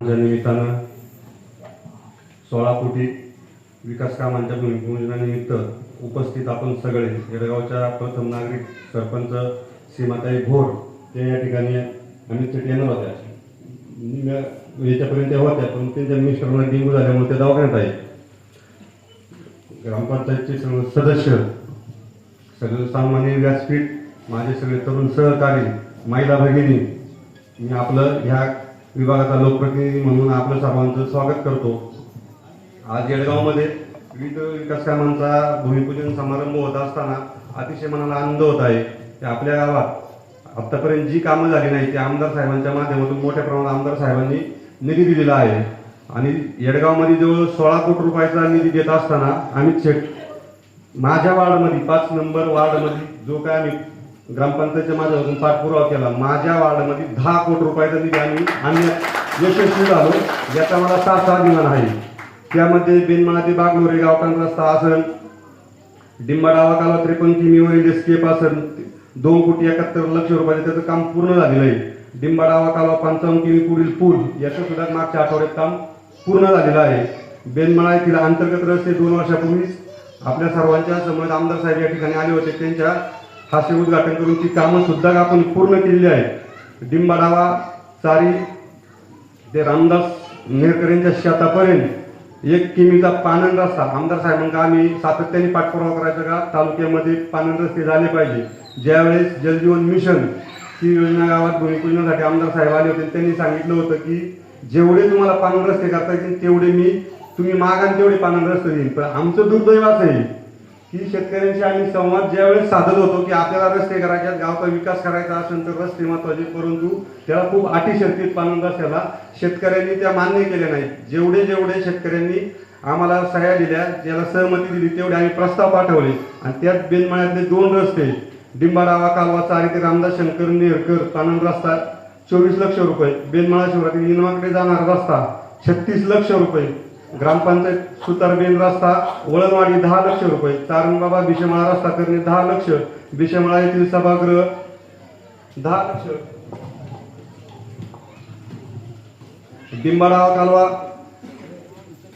निमित्तानं सोळा कोटी विकास कामांच्या भूमिपूजनानिमित्त उपस्थित आपण सगळे येडगावच्या प्रथम नागरिक सरपंच सीमाताई भोर ते या ठिकाणी अमित येणार होत्या याच्यापर्यंत होत्या पण त्यांच्या मिस्टरांना डेंगू झाल्यामुळे ते दवाखान्यात आहे ग्रामपंचायतचे सर्व सदस्य सगळे सामान्य व्यासपीठ माझे सगळे तरुण सहकारी महिला भगिनी मी आपलं ह्या विभागाचा लोकप्रतिनिधी म्हणून आपलं सर्वांचं स्वागत करतो. आज येडगावमध्ये विविध विकास कामांचा भूमिपूजन समारंभ होत असताना अतिशय मनाला आनंद होत आहे. की आपल्या गावात आतापर्यंत जी कामं झाली नाही ती आमदार साहेबांच्या माध्यमातून मोठ्या प्रमाणात आमदार साहेबांनी निधी दिलेला आहे. आणि येडगावमध्ये जवळ सोळा कोटी रुपयाचा निधी देत असताना अमित शेठ माझ्या वार्डमध्ये पाच नंबर वार्डमध्ये जो काय आम्ही ग्रामपंचायतच्या माध्यमातून पाठपुरावा केला. माझ्या वार्डमध्ये दहा कोटी रुपयाचा निधी आम्ही आम्ही यशस्वी झालो. याचा मला सात अभिमान आहे. त्यामध्ये बेनमाळा ते बागलोरे गावकांत रस्ता असेल डिंबाडावा काला त्रेपन्न किमीवरील एस्केप असन दोन कोटी एकाहत्तर लक्ष रुपयाचं त्याचं काम पूर्ण झालेलं आहे. डिंबाडावा कालवा पंचावन्न किमी पुढील पूल याचं सुद्धा मागच्या आठवड्यात काम पूर्ण झालेलं आहे. बेनमाळा येथील अंतर्गत रस्ते दोन वर्षापूर्वीच आपल्या सर्वांच्या समोर आमदार साहेब या ठिकाणी आले होते. त्यांच्या हास्य उद्घाटन करून ती कामं सुद्धा आपण पूर्ण केलेली आहेत. डिंबाडावा चारी ते रामदास नेरकर यांच्या शेतापर्यंत एक किमीचा पानन रस्ता आमदार साहेबांना आम्ही सातत्याने पाठपुरावा करायचा का? तालुक्यामध्ये पानन रस्ते झाले पाहिजे. ज्यावेळेस जलजीवन मिशन ही योजना गावात भूमिपूजनासाठी आमदार साहेब आले होते त्यांनी सांगितलं होतं की जेवढे तुम्हाला पानन रस्ते करता येतील तेवढे मी तुम्ही मागाल तेवढे पानन रस्ते देईन. पण आमचं दुर्दैव असं आहे की शेतकऱ्यांशी आम्ही संवाद ज्यावेळेस साधत होतो की आपल्याला रस्ते करायचे आहेत, गावचा विकास करायचा असेल तर रस्ते महत्त्वाचे परंतु त्याला खूप अटी शर्तीत पालन रस्त्याला शेतकऱ्यांनी त्या मान्य केल्या नाहीत. जेवढे जेवढे शेतकऱ्यांनी आम्हाला सह्या दिल्या ज्याला सहमती दिली तेवढे आम्ही प्रस्ताव पाठवले. आणि त्यात बेनमाळ्यातले दोन रस्ते डिंबाडावा कालवाचा आणि ते रामदास शंकर नेरकर पानंद रस्ता चोवीस लक्ष रुपये बेनमाळा शहरातील इनमाकडे जाणारा रस्ता छत्तीस लक्ष रुपये. ग्रामपंचायत सुतारबेन रस्ता वळणवाडी दहा लक्ष रुपये तारणबाबा बिशमाळा रस्ता करणे दहा लक्ष बिशमाळा येथील सभागृह दहा लक्ष. डिंबाडावा कालवा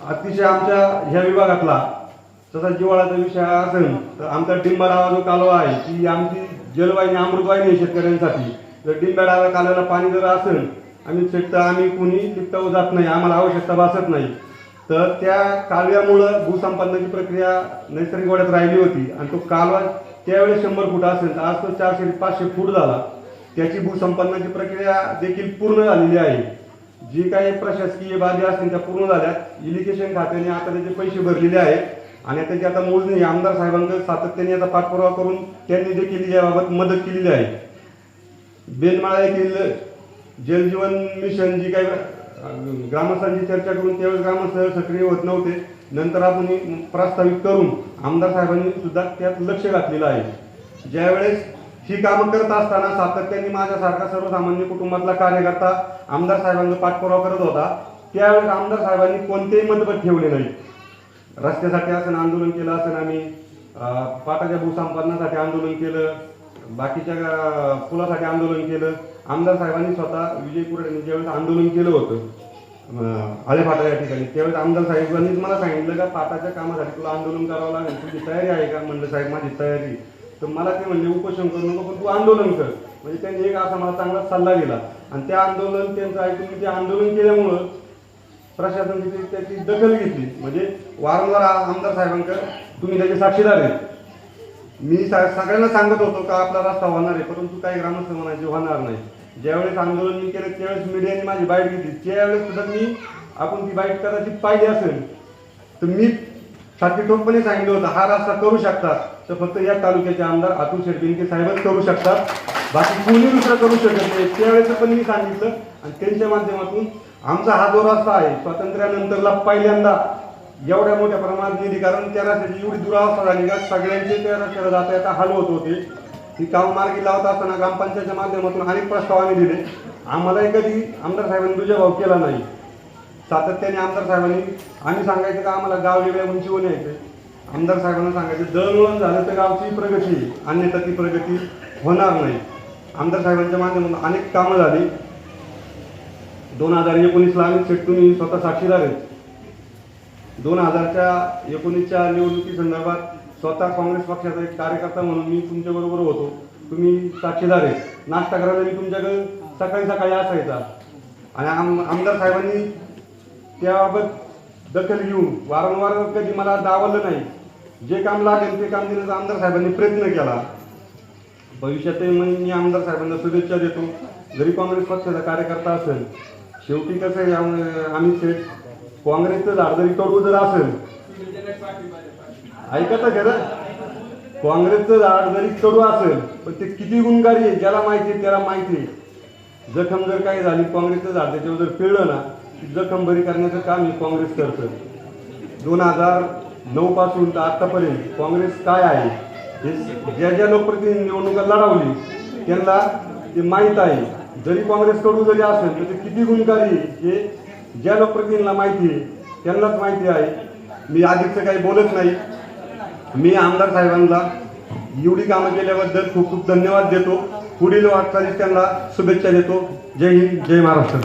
अतिशय आमच्या ह्या विभागातला तसा जिवाळाचा विषय असेल तर आमचा डिंबाडावा जो कालवा आहे ती आमची जलवाहिनी अमृतवाहिनी आहे शेतकऱ्यांसाठी. जर डिंबाडावा कालव्याला पाणी जर असेल आम्ही शेत आम्ही कुणी तिथं जात नाही आम्हाला आवश्यकता भासत नाही. तर त्या कालव्यामुळं भूसंपादनाची प्रक्रिया नैसर्गिक वाड्यात राहिली होती आणि तो कालवा त्यावेळेस शंभर फूट असेल तर आज तो चारशे पाचशे फूट झाला. त्याची भूसंपादनाची प्रक्रिया देखील पूर्ण झालेली आहे. जी काही प्रशासकीय बाबी असतील त्या पूर्ण झाल्या इलिगेशन खात्याने आता त्याचे पैसे भरलेले आहेत आणि त्याची आता मोजणी आमदार साहेबांकडे सातत्याने याचा पाठपुरावा करून त्यांनी देखील याबाबत मदत केलेली आहे. बेलमाळा येथील जलजीवन मिशन जी काही ग्रामस्थांची चर्चा करून त्यावेळेस ग्रामस्थ सक्रिय होत नव्हते. नंतर आपण ही करून आमदार साहेबांनी सुद्धा त्यात लक्ष घातलेलं आहे. ज्यावेळेस ही कामं करत असताना सातत्याने माझ्यासारखा सर्वसामान्य कुटुंबातला कार्यकर्ता आमदार साहेबांचा पाठपुरावा करत होता त्यावेळेस आमदार साहेबांनी कोणतेही मतभेद ठेवले नाही रस्त्यासाठी असं आंदोलन केलं असं आम्ही पाटाच्या भूसंपादनासाठी आंदोलन केलं बाकीच्या पुलासाठी आंदोलन केलं. आमदार साहेबांनी स्वतः विजय कुराडे ज्यावेळेस आंदोलन केलं होतं अं, आळेफाटा या ठिकाणी त्यावेळेस आमदार साहेबांनीच मला सांगितलं का पाटाच्या कामासाठी तुला आंदोलन करावं लागेल तुझी तयारी आहे का? म्हणलं साहेब माझी तयारी तर मला ते म्हणले उपोषण करू नको पण तू आंदोलन कर. म्हणजे त्यांनी एक असा मला चांगला सल्ला दिला. आणि त्या आंदोलन त्यांचं ऐकून मी ते आंदोलन केल्यामुळं प्रशासनाची त्याची दखल घेतली. म्हणजे वारंवार आमदार साहेबांकडे तुम्ही त्याचे साक्षीदार आहेत. मी सगळ्यांना सांगत होतो का आपला रस्ता होणार आहे परंतु काही ग्रामस्थ म्हणायचे होणार नाही. ज्यावेळेस आंदोलन मी केलं त्यावेळेस मीडियाने माझी बाईट घेतली. त्यावेळेस सुद्धा मी आपण ती बाईट कदाचित पाहिजे असेल तर मी सारखी ठोकपणे सांगितलं होतं हा रस्ता करू शकतात तर फक्त या तालुक्याचे आमदार अतुल शेटबिंके साहेबच करू शकतात. बाकी कोणी दुसरं करू शकत नाही. त्यावेळेस पण मी सांगितलं आणि त्यांच्या माध्यमातून आमचा हा जो रस्ता आहे स्वातंत्र्यानंतरला पहिल्यांदा एवढ्या मोठ्या प्रमाणात निधी कारण त्या रस्त्याची एवढी दुरावस्था झाली का सगळ्यांचे त्या रस्त्याला जाता येता हलवत होते. ही काम मार्गी लावत असताना ग्रामपंचायतच्या माध्यमातून अनेक प्रस्ताव आम्ही दिले. आम्हालाही कधी आमदार साहेबांनी दुजाभाव केला नाही. सातत्याने आमदार साहेबांनी आम्ही सांगायचं का आम्हाला गाव वेगळ्या उंचीवर यायचं आमदार साहेबांना सांगायचं दळवळण झालं तर गावची प्रगती अन्यथा ती प्रगती होणार नाही. आमदार साहेबांच्या माध्यमातून अनेक कामं झाली. दोन हजार एकोणीसला आम्ही सेट स्वतः साक्षीदार आहेत. दोन हजारच्या एकोणीसच्या निवडणुकी संदर्भात स्वतः काँग्रेस पक्षाचा एक कार्यकर्ता म्हणून मी तुमच्या बरोबर होतो. तुम्ही साक्षीदार आहे नाश्ता करायला मी तुमच्याकडे सकाळी सकाळी असायचा. आणि आम आमदार साहेबांनी त्याबाबत दखल घेऊन वारंवार कधी मला दावलं नाही. जे काम लागेल ते काम देण्याचा आमदार साहेबांनी प्रयत्न केला. भविष्यातही मग मी आमदार साहेबांना शुभेच्छा देतो. जरी काँग्रेस पक्षाचा कार्यकर्ता असेल शेवटी कसं आहे आम्ही थेट काँग्रेसचं झाड जरी कडू जर असेल ऐकता खरं काँग्रेसचं झाड जरी कडू असेल पण ते किती गुणकारी आहे ज्याला माहिती आहे त्याला माहिती आहे. जखम जर काही झाली काँग्रेसचं झाड त्याच्यावर जर पिळलं ना जखम बरी करण्याचं काम हे काँग्रेस करतं दोन हजार नऊ पासून तर आत्तापर्यंत काँग्रेस काय आहे? हे ज्या ज्या लोकप्रतिनिधी निवडणुका लढवली त्यांना ते माहीत आहे. जरी काँग्रेस कडू जरी असेल तर ते किती गुणकारी हे ज्या लोकप्रतिनिधींना माहिती आहे त्यांनाच माहिती आहे. मी आधीचं काही बोलत नाही. मी आमदार साहेबांना एवढी कामं केल्याबद्दल खूप खूप धन्यवाद देतो. पुढील वाटचालीस त्यांना शुभेच्छा देतो. जय हिंद जय महाराष्ट्र.